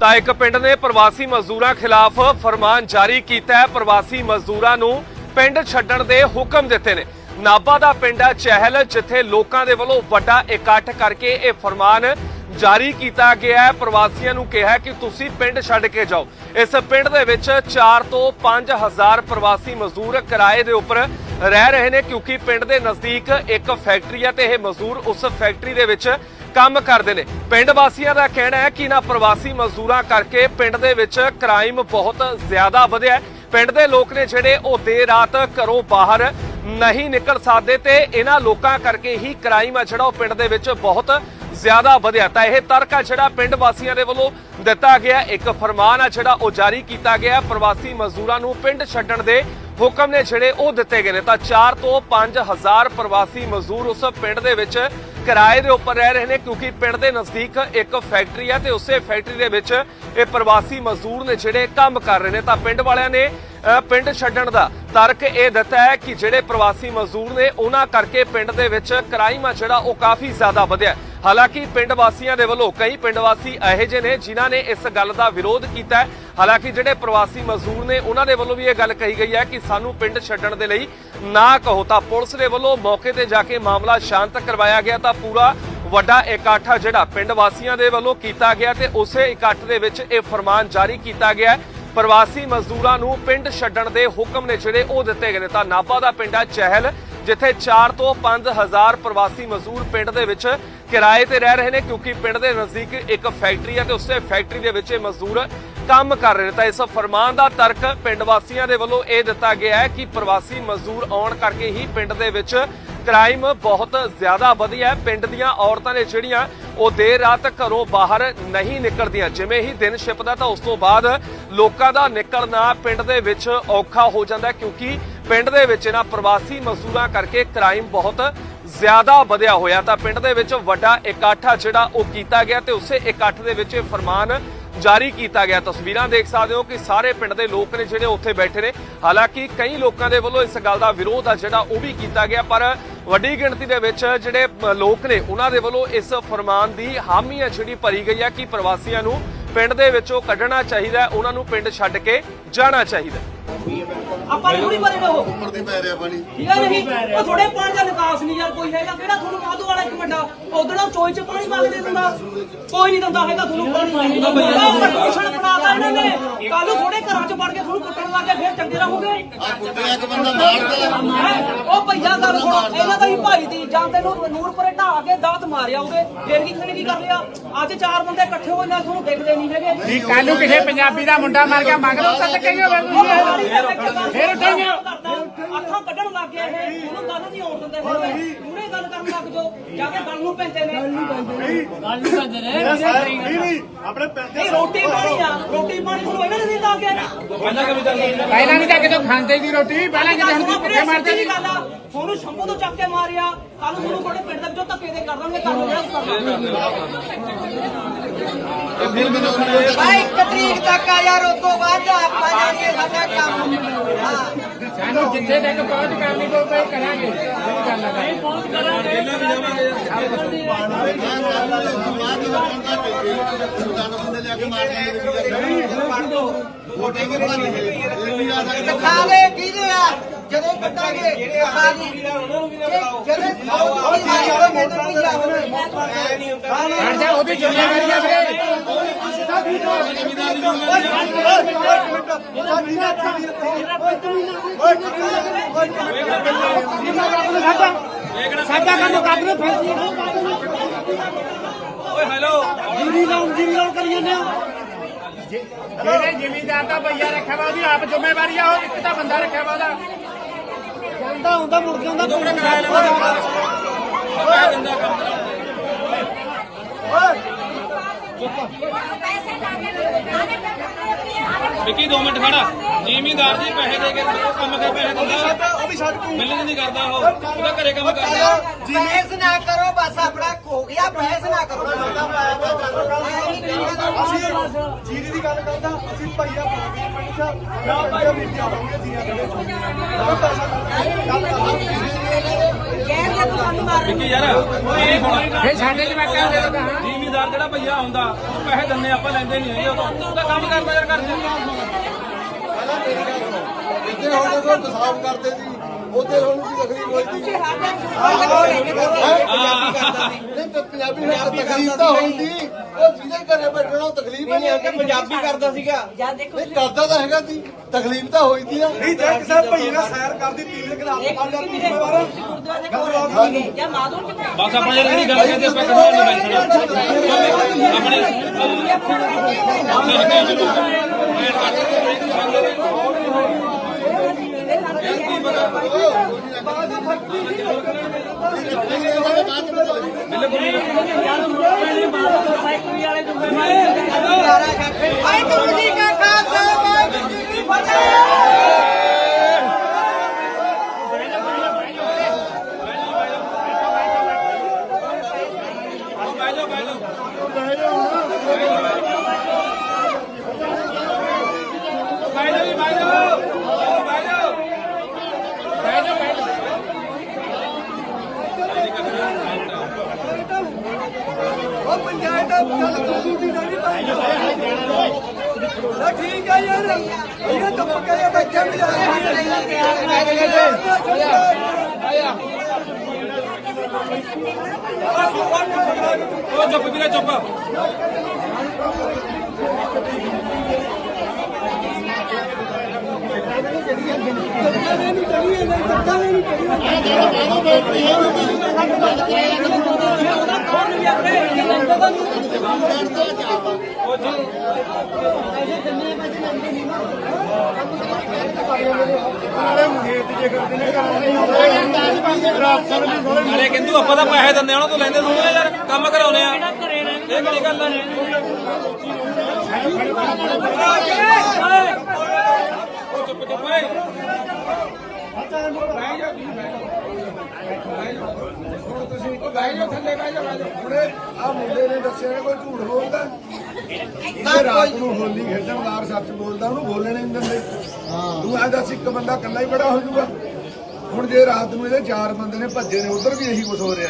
ਤਾਂ ਇੱਕ ਪਿੰਡ ਨੇ ਪ੍ਰਵਾਸੀ ਮਜ਼ਦੂਰਾਂ ਖਿਲਾਫ ਫਰਮਾਨ ਜਾਰੀ ਕੀਤਾ ਹੈ। ਪ੍ਰਵਾਸੀ ਮਜ਼ਦੂਰਾਂ ਨੂੰ ਪਿੰਡ ਛੱਡਣ ਦੇ ਹੁਕਮ ਦਿੱਤੇ ਨੇ। ਨਾਭਾ ਦਾ ਪਿੰਡ ਹੈ ਚਹਿਲ, ਜਿੱਥੇ ਲੋਕਾਂ ਦੇ ਵੱਲੋਂ ਵੱਡਾ ਇਕੱਠ ਕਰਕੇ ਇਹ ਫਰਮਾਨ ਜਾਰੀ ਕੀਤਾ ਗਿਆ ਹੈ। ਪ੍ਰਵਾਸੀਆਂ ਨੂੰ ਕਿਹਾ ਕਿ ਤੁਸੀਂ ਪਿੰਡ ਛੱਡ ਕੇ ਜਾਓ। ਇਸ ਪਿੰਡ ਦੇ ਵਿੱਚ 4 ਤੋਂ 5000 ਪ੍ਰਵਾਸੀ ਮਜ਼ਦੂਰ ਕਿਰਾਏ ਦੇ ਉੱਪਰ ਰਹਿ ਰਹੇ ਨੇ, ਕਿਉਂਕਿ ਪਿੰਡ ਦੇ ਨਜ਼ਦੀਕ ਇੱਕ ਫੈਕਟਰੀ ਹੈ ਤੇ ਇਹ ਮਜ਼ਦੂਰ ਉਸ ਫੈਕਟਰੀ ਦੇ ਵਿੱਚ ਕੰਮ ਕਰਦੇ ਨੇ। ਪਿੰਡ ਵਾਸੀਆਂ ਦਾ ਕਹਿਣਾ ਹੈ ਕਿ ਇਹਨਾਂ ਪ੍ਰਵਾਸੀ ਮਜ਼ਦੂਰਾਂ ਕਰਕੇ ਪਿੰਡ ਦੇ ਵਿੱਚ ਕ੍ਰਾਈਮ ਬਹੁਤ ਜ਼ਿਆਦਾ ਵਧਿਆ ਹੈ। ਪਿੰਡ ਦੇ ਲੋਕ ਨੇ ਜਿਹੜੇ ਉਹ ਦੇਰ ਰਾਤ ਘਰੋਂ ਬਾਹਰ ਨਹੀਂ ਨਿਕਲ ਸਕਦੇ ਤੇ ਇਹਨਾਂ ਲੋਕਾਂ ਕਰਕੇ ਹੀ ਕ੍ਰਾਈਮ ਆ ਜਿਹੜਾ ਉਹ ਪਿੰਡ ਦੇ ਵਿੱਚ ਬਹੁਤ ਜ਼ਿਆਦਾ ਵਧਿਆ। ਤਾਂ ਇਹ ਤਰਕ ਆ ਜਿਹੜਾ ਪਿੰਡ ਵਾਸੀਆਂ ਦੇ ਵੱਲੋਂ ਦਿੱਤਾ ਗਿਆ ਇੱਕ ਫਰਮਾਨ ਆ ਜਿਹੜਾ ਉਹ ਜਾਰੀ ਕੀਤਾ ਗਿਆ ਪ੍ਰਵਾਸੀ ਮਜ਼ਦੂਰਾਂ ਨੂੰ ਪਿੰਡ ਛੱਡਣ ਦੇ ਹੁਕਮ ਨੇ ਜਿਹੜੇ ਉਹ ਦਿੱਤੇ ਗਏ ਨੇ। ਤਾਂ 4 ਤੋਂ 5000 ਪ੍ਰਵਾਸੀ ਮਜ਼ਦੂਰ ਉਸ ਪਿੰਡ ਦੇ ਵਿੱਚ ਕਿਰਾਏ ਦੇ ਉੱਪਰ ਰਹਿ ਰਹੇ ਨੇ ਕਿਉਂਕਿ ਪਿੰਡ ਦੇ ਨਜ਼ਦੀਕ ਇੱਕ ਫੈਕਟਰੀ ਹੈ ਤੇ ਉਸੇ ਫੈਕਟਰੀ ਦੇ ਵਿੱਚ ਇਹ ਪ੍ਰਵਾਸੀ ਮਜ਼ਦੂਰ ਨੇ ਜਿਹੜੇ ਕੰਮ ਕਰ ਰਹੇ ਨੇ। ਤਾਂ ਪਿੰਡ ਵਾਲਿਆਂ ਨੇ ਪਿੰਡ ਛੱਡਣ ਦਾ ਤਰਕ ਇਹ ਦਿੱਤਾ ਹੈ ਕਿ ਜਿਹੜੇ ਪ੍ਰਵਾਸੀ ਮਜ਼ਦੂਰ ਨੇ, ਉਹਨਾਂ ਕਰਕੇ ਪਿੰਡ ਦੇ ਵਿੱਚ ਕ੍ਰਾਈਮ ਆ ਜਿਹੜਾ ਉਹ ਕਾਫੀ ਜ਼ਿਆਦਾ ਵਧਿਆ। ਹਾਲਾਂਕਿ ਪਿੰਡ ਵਾਸੀਆਂ ਦੇ ਵੱਲੋਂ ਕਈ ਪਿੰਡ ਵਾਸੀ ਇਹੋ ਜਿਹੇ ਨੇ ਜਿਨ੍ਹਾਂ ਨੇ ਇਸ ਗੱਲ ਦਾ ਵਿਰੋਧ ਕੀਤਾ ਹਾਲਾਂਕਿ ਜਿਹੜੇ ਪ੍ਰਵਾਸੀ ਮਜ਼ਦੂਰ ਨੇ, ਉਹਨਾਂ ਦੇ ਵੱਲੋਂ ਵੀ ਇਹ ਗੱਲ ਕਹੀ ਗਈ ਹੈ ਕਿ ਸਾਨੂੰ ਪਿੰਡ ਛੱਡਣ ਦੇ ਲਈ ਨਾ ਕਹੋ। ਤਾਂ ਪੁਲਿਸ ਦੇ ਵੱਲੋਂ ਮੌਕੇ ਤੇ ਜਾ ਕੇ ਮਾਮਲਾ ਸ਼ਾਂਤ ਕਰਵਾਇਆ ਗਿਆ ਤਾਂ ਪੂਰਾ ਵੱਡਾ ਇਕੱਠ ਜਿਹੜਾ ਪਿੰਡ ਵਾਸੀਆਂ ਦੇ ਵੱਲੋਂ ਕੀਤਾ ਗਿਆ ਤੇ ਉਸੇ ਇਕੱਠ ਦੇ ਵਿੱਚ ਇਹ ਫਰਮਾਨ ਜਾਰੀ ਕੀਤਾ ਗਿਆ ਪ੍ਰਵਾਸੀ ਮਜ਼ਦੂਰਾਂ ਨੂੰ ਪਿੰਡ ਛੱਡਣ ਦੇ ਹੁਕਮ ਨੇ ਜਿਹੜੇ ਉਹ ਦਿੱਤੇ ਗਏ ਨੇ। ਤਾਂ ਨਾਭਾ ਦਾ ਪਿੰਡ ਆ ਚਹਿਲ। ਜਿੱਥੇ 4 ਤੋਂ 5000 ਪ੍ਰਵਾਸੀ ਮਜ਼ਦੂਰ ਪਿੰਡ ਦੇ ਵਿੱਚ ਕਿਰਾਏ ਤੇ ਰਹਿ ਰਹੇ ਨੇ, ਕਿਉਂਕਿ ਪਿੰਡ ਦੇ ਨਜ਼ਦੀਕ ਇੱਕ ਫੈਕਟਰੀ ਹੈ ਤੇ ਉਸੇ ਫੈਕਟਰੀ ਦੇ ਵਿੱਚ ਇਹ ਮਜ਼ਦੂਰ ਕੰਮ ਕਰ ਰਹੇ ਨੇ। ਤਾਂ ਇਸ ਫਰਮਾਨ ਦਾ ਤਰਕ ਪਿੰਡ ਵਾਸੀਆਂ ਦੇ ਵੱਲੋਂ ਇਹ ਦਿੱਤਾ ਗਿਆ ਹੈ ਕਿ ਪ੍ਰਵਾਸੀ ਮਜ਼ਦੂਰ ਆਉਣ ਕਰਕੇ ਹੀ ਪਿੰਡ ਦੇ ਵਿੱਚ ਕ੍ਰਾਈਮ ਬਹੁਤ ਜ਼ਿਆਦਾ ਵਧਿਆ ਹੈ। ਪਿੰਡ ਦੀਆਂ ਔਰਤਾਂ ਨੇ ਜਿਹੜੀਆਂ ਉਹ ਦੇਰ ਰਾਤ ਘਰੋਂ ਬਾਹਰ ਨਹੀਂ ਨਿਕਲਦੀਆਂ। ਜਿਵੇਂ ਹੀ ਦਿਨ ਛਿਪਦਾ ਤਾਂ ਉਸ ਤੋਂ ਬਾਅਦ ਲੋਕਾਂ ਦਾ ਨਿਕਲਣਾ ਪਿੰਡ ਦੇ ਵਿੱਚ ਔਖਾ ਹੋ ਜਾਂਦਾ ਕਿਉਂਕਿ ਪਿੰਡ ਦੇ ਵਿੱਚ ਇਹਨਾਂ ਪ੍ਰਵਾਸੀ ਮਜ਼ਦੂਰਾਂ ਕਰਕੇ ਕ੍ਰਾਈਮ ਬਹੁਤ ਜ਼ਿਆਦਾ ਵਧਿਆ ਹੋਇਆ ਤਾਂ ਪਿੰਡ ਦੇ ਵਿੱਚ ਵੱਡਾ ਇਕੱਠ ਆ ਜਿਹੜਾ ਉਹ ਕੀਤਾ ਗਿਆ ਤੇ ਉਸੇ ਇਕੱਠ ਦੇ ਵਿੱਚ ਇਹ ਫਰਮਾਨ ਜਾਰੀ ਕੀਤਾ ਗਿਆ। ਤਸਵੀਰਾਂ ਦੇਖ ਸਕਦੇ ਹੋ ਕਿ ਸਾਰੇ ਪਿੰਡ ਦੇ ਲੋਕ ਨੇ ਜਿਹੜੇ ਉੱਥੇ ਬੈਠੇ ਨੇ। ਹਾਲਾਂਕਿ ਕਈ ਲੋਕਾਂ ਦੇ ਵੱਲੋਂ ਇਸ ਗੱਲ ਦਾ ਵਿਰੋਧ ਆ ਜਿਹੜਾ ਉਹ ਵੀ ਕੀਤਾ ਗਿਆ, ਪਰ ਵੱਡੀ ਗਿਣਤੀ ਦੇ ਵਿੱਚ ਜਿਹੜੇ ਲੋਕ ਨੇ, ਉਹਨਾਂ ਦੇ ਵੱਲੋਂ ਇਸ ਫਰਮਾਨ ਦੀ ਹਾਮੀ ਆ ਜਿਹੜੀ ਭਰੀ ਗਈ ਹੈ ਕਿ ਪ੍ਰਵਾਸੀਆਂ ਨੂੰ ਪਿੰਡ ਦੇ ਵਿੱਚੋਂ ਕੱਢਣਾ ਚਾਹੀਦਾ ਹੈ ਉਹਨਾਂ ਨੂੰ ਪਿੰਡ ਛੱਡ ਕੇ ਜਾਣਾ ਚਾਹੀਦਾ। ਆਪਾਂ ਨੂੰ ਥੋੜੀ ਭਰੇ ਰਹੋ ਉੱਪਰ ਦੀ ਪੈ ਰਿਹਾ ਪਾਣੀ। ਠੀਕ ਹੈ ਨਹੀਂ ਉਹ ਥੋੜੇ ਪਾਣੀ ਦਾ ਨਿਕਾਸ ਨਹੀਂ ਯਾਰ ਕੋਈ ਹੈਗਾ। ਕਿਹੜਾ ਤੁਹਾਨੂੰ ਵਾਧੂ ਵਾਲਾ ਇੱਕ ਵੱਡਾ? ਉਧਰੋਂ ਚੋਈ ਚ ਪਾਣੀ ਮੰਗਦੇ ਦਿੰਦਾ। ਕੋਈ ਨਹੀਂ ਦਿੰਦਾ ਹੈਗਾ ਤੁਹਾਨੂੰ ਪਾਣੀ ਉਹ ਪ੍ਰਦੂਸ਼ਣ ਬਣਾਤਾ ਇਹਨਾਂ ਨੇ। ਕੱਲ ਵੜ ਕੇ ਤੁਹਾਨੂੰ ਕੁੱਟਣ ਲੱਗ ਗਏ ਫਿਰ ਚੰਗੇ ਰਹੋਗੇ? ਆ ਕੁੱਟਿਆ ਇੱਕ ਬੰਦਾ ਮਾਰਦਾ ਹੈਂ? ਉਹ ਭਈਆ ਗੱਲ ਸੁਣੋ ਇਹਨਾਂ ਦਾ ਹੀ ਭਾਈ ਦੀ ਜਾਂਦੇ ਨੂੰ ਨੂਰਪੁਰੇ ਢਾਹ ਕੇ ਦਾਤ ਮਾਰਿਆ ਉਹਦੇ। ਫਿਰ ਕੀ ਖਣੀ ਕੀ ਕਰ ਲਿਆ? ਅੱਜ ਚਾਰ ਬੰਦੇ ਇਕੱਠੇ ਹੋਏ ਨਾਲ ਤੁਹਾਨੂੰ ਦੇਖਦੇ ਨਹੀਂ ਹੈਗੇ। ਕੱਲ ਨੂੰ ਕਿਸੇ ਪੰਜਾਬੀ ਦਾ ਮੁੰਡਾ ਮਰ ਗਿਆ ਮੰਗ ਲਓ ਤਾਂ ਕਹੇਗਾ ਫਿਰ ਉਠਾਂਗੇ ਅੱਖਾਂ ਕੱਢਣ ਲੱਗ ਗਿਆ ਇਹ। ਉਹਨੂੰ ਗੱਲ ਨਹੀਂ ਆਉਣ ਦਿੰਦੇ ਹੈਗੇ ਪੂਰੇ ਗੱਲ ਕਰਨ ਲੱਗ ਜਾਓ। ਜਾ ਕੇ ਗੱਲ ਨੂੰ ਪੈਂਦੇ ਨੇ। ਆਪਣੇ ਪੈਂਦੇ ਇਹ ਰੋਟੀ ਪਾਣੀ ਆ ਰੋਟੀ ਪਾਣੀ ਤੁਹਾਨੂੰ ਇਹਨਾਂ ਨੇ ਦਿੱਤਾ ਗਿਆ ਪਹਿਲਾਂ ਨਹੀਂ ਤਾਂ ਕਿਤੋਂ ਖਾਂਦੇ ਦੀ ਰੋਟੀ ਪਹਿਲਾਂ ਕਿਤੇ ਹੁਣ ਭੁੱਖੇ ਮਰਦੇ ਦੀ ਸੀ। ਗੱਲ ਆ। ਤੁਹਾਨੂੰ ਸ਼ੰਭੂ ਤੋਂ ਚੱਕ ਕੇ ਮਾਰਿਆ ਕੱਲ ਨੂੰ ਤੁਹਾਨੂੰ ਤੁਹਾਡੇ ਪਿੰਡ ਦੇ ਵਿੱਚੋਂ ਧੱਕੇ ਦੇ ਕਰ ਦਾਂਗੇ ਕਰ ਲਓ ਜਿਹੜਾ ਕਰਨਾ। ਭਾਈ ਇੱਕ ਤਰੀਕ ਤੱਕ ਆ ਯਾਰ ਉਸ ਤੋਂ ਬਾਅਦ ਆਪਾਂ ਜਾਣਗੇ ਸਾਡਾ ਕੰਮ। ਹਾਂ। ਸਾਨੂੰ ਜਿੱਥੇ ਤੱਕ ਪਹੁੰਚ ਕਰਨੀ ਪਊ ਪਈ ਕਰਾਂਗੇ। ਇਹ ਗੱਲ ਆ। ਨਹੀਂ ਪਹੁੰਚ ਬੰਦੇ ਲਿਆ ਕੇ ਮਾਰ ਦਿੰਦੇ ਭਾਰੀ ਇਹ ਵੀ ਆ ਖਾ ਲੈ ਕਿਹਦੇ ਆ? ਜਦੋਂ ਕੱਟਾਂਗੇ ਸਾਰੀ ਜਦੋਂ ਥੋੜੀ ਮਾਰੀ ਹੋਵੇ ਮੈਨੂੰ ਕੀ ਜਾਵੇ ਹਟ ਜਾ ਉਹਦੀ ਜ਼ਿੰਮੇਵਾਰੀ ਆ ਵੀਰੇ। ਸਾਡਾ ਕੰਮ ਕੱਢ ਲੋ ਫੈਸਲੇ ਓਏ ਹੈਲੋ। ਜੀਵੀ ਲਾਉਂ ਜੀਵੀ ਲਾਉਂ ਕਰੀ ਜਾਂਦੇ ਜਿਹੜੇ ਜ਼ਿਮੀਂਦਾਰ ਦਾ ਭਈਆ ਰੱਖਿਆ ਵਾ ਉਹਦੀ ਆਪ ਜ਼ਿੰਮੇਵਾਰੀ ਆ ਉਹ ਇੱਕ ਤਾਂ ਬੰਦਾ ਰੱਖਿਆ ਵਾ ਉਹਦਾ। ਜਾਂਦਾ ਹੁੰਦਾ ਮੁੜ ਕੇ ਹੁੰਦਾ ਤੂੰ ਕਿਹੜਾ ਵਿੱਕੀ 2 ਮਿੰਟ ਖੜਾ। ਜ਼ਿਮੀਂਦਾਰ ਜੀ ਪੈਸੇ ਦੇ ਕੇ ਉਹ ਕੰਮ ਕਰ ਪੈਸੇ ਦਿੰਦਾ ਉਹ ਵੀ ਛੱਡ ਤੂੰ ਮਿਲਣ ਨਹੀਂ ਕਰਦਾ ਉਹ। ਉਹਦਾ ਘਰੇ ਕੰਮ ਕਰਦਾ। ਬਹਿਸ ਨਾ ਕਰੋ ਬਸ ਆਪਣਾ ਹੋ ਗਿਆ ਬਹਿਸ ਨਾ ਕਰੋ। ਜੀਰੀ ਦੀ ਗੱਲ ਕਰਦਾ ਅਸੀਂ ਭਈਆ ਪਾਉਂਦੇ ਪਿੰਡ ਚ ਜਾਂ ਭਈਆ ਮੀਡੀਆ ਪਾਉਂਦੇ ਜੀਆਂ ਦੇ ਵਿੱਕੀ ਯਾਰ ਇਹ ਹੁਣ ਫੇ ਸਾਡੇ ਜਵਾਕਾਂ ਦੇ ਤਾਂ ਜ਼ਿਮੀਂਦਾਰ ਜਿਹੜਾ ਭਈਆ ਆਉਂਦਾ ਉਹ ਪੈਸੇ ਦਿੰਨੇ ਆਪਾਂ ਲੈਂਦੇ ਨਹੀਂ ਹੈਗੇ ਉਹ ਤੋਂ। ਕੰਮ ਕਰਦਾ ਯਾਰ 'ਚ। ਪਹਿਲਾਂ ਮੇਰੀ ਗੱਲ ਸੁਣੋ। ਜਿੱਥੇ ਹੁਣ ਜਦੋਂ ਪਿਸ਼ਾਬ ਕਰਦੇ ਸੀ ਉੱਥੇ ਹੁਣ ਕੀ ਤਕਲੀਫ ਹੋਈ ਸੀ ਨਹੀਂ ਤਾਂ ਪੰਜਾਬੀ ਨੂੰ ਤਾਂ ਤਕਲੀਫ ਤਾਂ ਹੋਈ ਸੀ ਉਹ ਜਿਹਦੇ ਘਰੇ ਬੈਠਣਾ ਉਹ ਤਕਲੀਫ ਨਹੀਂ ਹੈ ਪੰਜਾਬੀ ਕਰਦਾ ਸੀਗਾ ਨਹੀਂ ਕਰਦਾ ਤਾਂ ਹੈਗਾ ਸੀ ਤਕਲੀਫ ਤਾਂ ਹੋਈ ਸੀ ਨਾ ਨਹੀਂ ਦੇਖ ਸਾਹਿਬ ਭਈ ਨਾ ਸੈਰ ਕਰਦੀ ਤੀਨ ਖਿਲਾਫ ਜਾਂ ਮਾਦੋਂ ਕਿੱਥੇ ਬਸ ਆਪਾਂ ਜਿਹੜੀ ਗੱਲ ਕਰਦੇ ਆਪਾਂ ਕਦੋਂ ਨਹੀਂ ਬੈਠਣਾ ਆਪਣੇ ਵਾਹਿਗੁਰੂ ਜੀ ਕਾ ਖਾਲਸਾ ਵਾਹਿਗੁਰੂ ਜੀ ਕੀ ਫਤਿਹ ਬਹਿ ਜਾਓ ਬਹਿ ਜਾਓ ਬਹਿ ਜਾਓ ਜੀ, ਬਹਿ ਜਾਓ ਬਹਿ ਜਾਓ ਬਹਿ ਜਾਓ ਬਹਿ ਜਾਓ ਉਹ ਪੰਚਾਇਤ ਠੀਕ ਹੈ ਯਾਰ ਇਹ ਤਾਂ ਪੱਕਾ ਜਿਹਾ ਬੱਚਾ ਵੀ ਉਹ ਚੁੱਪ ਵੀਰੇ ਚੁੱਪ ਨਾਲੇ ਕਹਿੰਦੂ ਆਪਾਂ ਤਾਂ ਪੈਸੇ ਦਿੰਦੇ ਆ, ਉਹਨਾਂ ਤੋਂ ਲੈਂਦੇ ਥੋੜੇ ਯਾਰ, ਕੰਮ ਕਰਾਉਨੇ ਆ। ਇਹ ਕਿਹੜੀ ਗੱਲ ਆ? ਉਹ ਚੁੱਪ ਚੁੱਪ ਓਏ ਆ ਮੁੰਡੇ ਨੇ ਦੱਸਿਆ ਨੇ ਕੋਈ ਝੂਠ ਬੋਲਦਾ ਇਹ ਰਾਤ ਨੂੰ ਹੋਲੀ ਖੇਡਣ ਵਾਰ ਸੱਚ ਬੋਲਦਾ ਉਹਨੂੰ ਬੋਲਣ ਨਹੀਂ ਦਿੰਦੇ ਤੂੰ ਆ ਦੱਸ ਇੱਕ ਬੰਦਾ ਇਕੱਲਾ ਹੀ ਬੜਾ ਹੋ ਜਾਊਗਾ ਹੁਣ ਜੇ ਰਾਤ ਨੂੰ ਇਹਦੇ ਚਾਰ ਬੰਦੇ ਨੇ ਭੱਜੇ ਨੇ, ਉਧਰ ਵੀ ਇਹੀ ਕੁਝ ਹੋ ਰਿਹਾ।